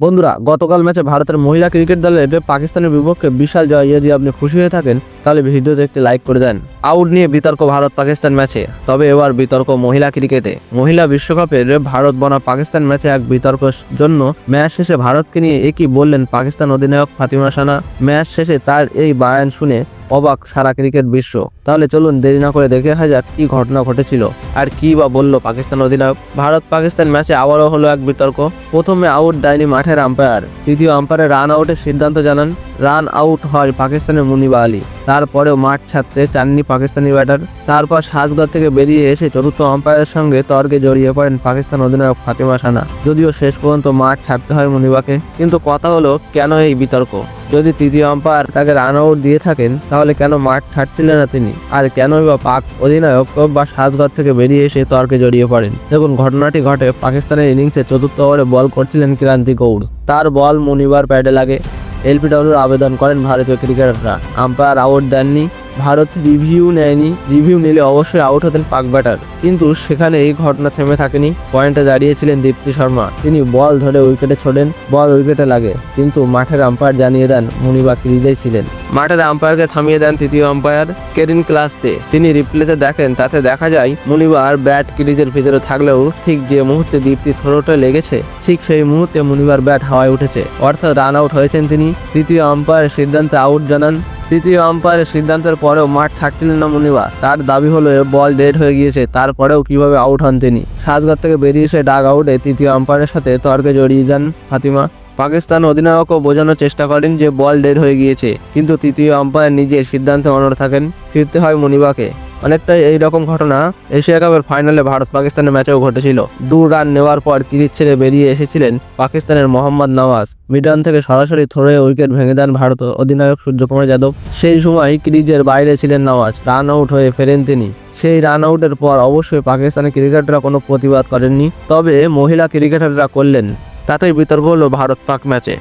বন্ধুরা, গতকাল ম্যাচে ভারতের মহিলা ক্রিকেট দলের পাকিস্তানের বিপক্ষে বিশাল জয় যদি আপনি খুশি হয়ে থাকেন তাহলে ভিডিওতে একটি লাইক করে দেন। আউট নিয়ে বিতর্ক ভারত পাকিস্তান ম্যাচে। তবে এবার বিতর্ক মহিলা ক্রিকেটে। মহিলা বিশ্বকাপের ভারত বনা পাকিস্তান ম্যাচে এক বিতর্ক জন্য ম্যাচ শেষে ভারতকে নিয়ে একই বললেন পাকিস্তান অধিনায়ক ফাতিমা সানা। ম্যাচ শেষে তার এই বায়ান শুনে অবাক সারা ক্রিকেট বিশ্ব। তাহলে চলুন দেরি না করে দেখে আসা যাক কি ঘটনা ঘটেছিল। আর কি বা বলল পাকিস্তান অধিনায়ক? ভারত পাকিস্তান ম্যাচে আবারও হলো এক বিতর্ক। প্রথমে আউট দেয়নি মাঠের আম্পায়ার তৃতীয় আম্পায়ারের রান আউটের সিদ্ধান্ত জানান রান আউট হয় পাকিস্তানের মুনিবা আলী। তারপরেও মাঠ ছাড়তে চাননি পাকিস্তানি ব্যাটার। তারপর সাজগড় থেকে বেরিয়ে এসে চতুর্থ আম্পায়ারের সঙ্গে তর্কে জড়িয়ে পড়েন পাকিস্তান অধিনায়ক ফাতিমা সানা। যদিও শেষ পর্যন্ত মাঠ ছাড়তে হয় মুনিবাকে। কিন্তু কথা হলো, কেন এই বিতর্ক? যদি তৃতীয় আম্পায়ার তাকে রান আউট দিয়ে থাকেন, তাহলে কেন মাঠ ছাড়ছিলেন না তিনি? আর কেনই বা পাক অধিনায়ক বা সাজঘর থেকে বেরিয়ে এসে তর্কে জড়িয়ে পড়েন? দেখুন, ঘটনাটি ঘটে পাকিস্তানের ইনিংসে চতুর্থ ওভারে বল করছিলেন ক্রান্তি গৌড়। তার বল মুনিবার প্যাডে লাগে। এলপিডব্লিউর আবেদন করেন ভারতীয় ক্রিকেটাররা। আম্পায়ার আউট দেননি। ভারত রিভিউ নেয়নি। রিভিউ নিলে অবশ্যই আউট হতেন পাক ব্যাটার কিন্তু সেখানে এই ঘটনা থেমে থাকেনি। পয়েন্টে দাঁড়িয়েছিলেন দীপ্তি শর্মা। তিনি বল ধরে উইকেটে ছোড়েন। বল উইকেটে লাগে। কিন্তু মাঠের আম্পায়ার জানিয়ে দেন মুনিবা ক্রিজেই ছিলেন। মাঠের আম্পায়ারকে থামিয়ে দেন তৃতীয় আম্পায়ার কেরিন ক্লাসতে। তিনি রিপ্লেতে দেখেন, তাতে দেখা যায় মুনিবার ব্যাট ক্রিজের ভিতরে থাকলেও ঠিক যে মুহূর্তে দীপ্তি থ্রোটে লেগেছে, ঠিক সেই মুহূর্তে মুনিবার ব্যাট হাওয়ায় উঠেছে। অর্থাৎ রান আউট হয়েছেন তিনি। তৃতীয় আম্পায়ারের সিদ্ধান্তে আউট জানান। তৃতীয় আম্পায়ারের সিদ্ধান্তের পরেও মাঠ থাকছিলেন না মুনিবা। তার দাবি হলো বল ডেড হয়ে গিয়েছে, তারপরেও কীভাবে আউট হন তিনি? সাজঘর থেকে বেরিয়ে এসে ডাক আউটে তৃতীয় আম্পায়ারের সাথে তর্কে জড়িয়ে যান ফাতিমা। পাকিস্তান অধিনায়কও বোঝানোর চেষ্টা করেন যে বল ডেড হয়ে গিয়েছে, কিন্তু তৃতীয় আম্পায়ার নিজের সিদ্ধান্তে অনড় থাকেন। ফিরতে হয় মুনিবাকে। অনেকটাই এইরকম ঘটনা এশিয়া কাপের ফাইনালে ভারত পাকিস্তানের ম্যাচেও ঘটেছিল। দু রান নেওয়ার পর কিরিচ ছেড়ে বেরিয়ে এসেছিলেন পাকিস্তানের মোহাম্মদ নওয়াজ। মিডান থেকে সরাসরি থ্রোয়ে উইকেট ভেঙে দেন ভারত অধিনায়ক সূর্যকুমার যাদব। সেই সময় ক্রিজের বাইরে ছিলেন নওয়াজ। রান আউট হয়ে ফেরেন তিনি। সেই রান আউটের পর অবশ্যই পাকিস্তানের ক্রিকেটাররা কোনো প্রতিবাদ করেননি। তবে মহিলা ক্রিকেটাররা করলেন। তাতেই বিতর্ক হলো ভারত পাক ম্যাচে।